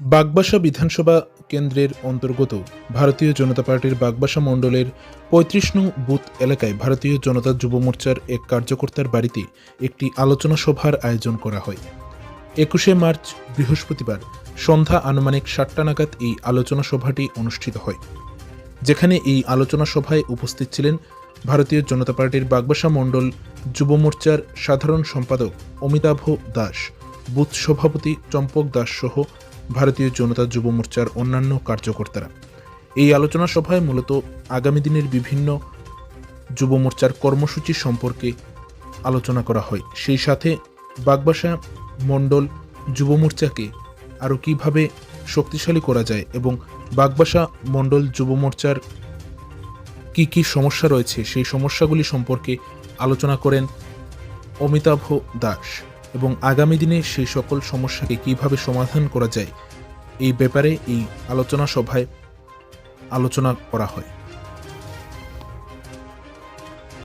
বাগবাসা বিধানসভা কেন্দ্রের অন্তর্গত ভারতীয় জনতা পার্টির বাগবাসা মণ্ডলের পঁয়ত্রিশ নং বুথ এলাকায় ভারতীয় জনতা যুব মোর্চার এক কার্যকর্তার বাড়িতে একটি আলোচনা সভার আয়োজন করা হয়। একুশে মার্চ, বৃহস্পতিবার, সন্ধ্যা আনুমানিক সাতটা নাগাদ এই আলোচনা সভাটি অনুষ্ঠিত হয়। যেখানে এই আলোচনা সভায় উপস্থিত ছিলেন ভারতীয় জনতা পার্টির বাগবাসা মণ্ডল যুব মোর্চার সাধারণ সম্পাদক অমিতাভ দাস, বুথ সভাপতি চম্পক দাস সহ ভারতীয় জনতা যুব মোর্চার অন্যান্য কার্যকর্তারা। এই আলোচনা সভায় মূলত আগামী দিনের বিভিন্ন যুব মোর্চার কর্মসূচি সম্পর্কে আলোচনা করা হয়। সেই সাথে বাগবাসা মণ্ডল যুব মোর্চাকে আরও কীভাবে শক্তিশালী করা যায় এবং বাগবাসা মণ্ডল যুব মোর্চার কী কী সমস্যা রয়েছে, সেই সমস্যাগুলি সম্পর্কে আলোচনা করেন অমিতাভ দাস। এবং আগামী দিনে সেই সকল সমস্যাকে কীভাবে সমাধান করা যায়, এই ব্যাপারে এই আলোচনা সভায় আলোচনা করা হয়।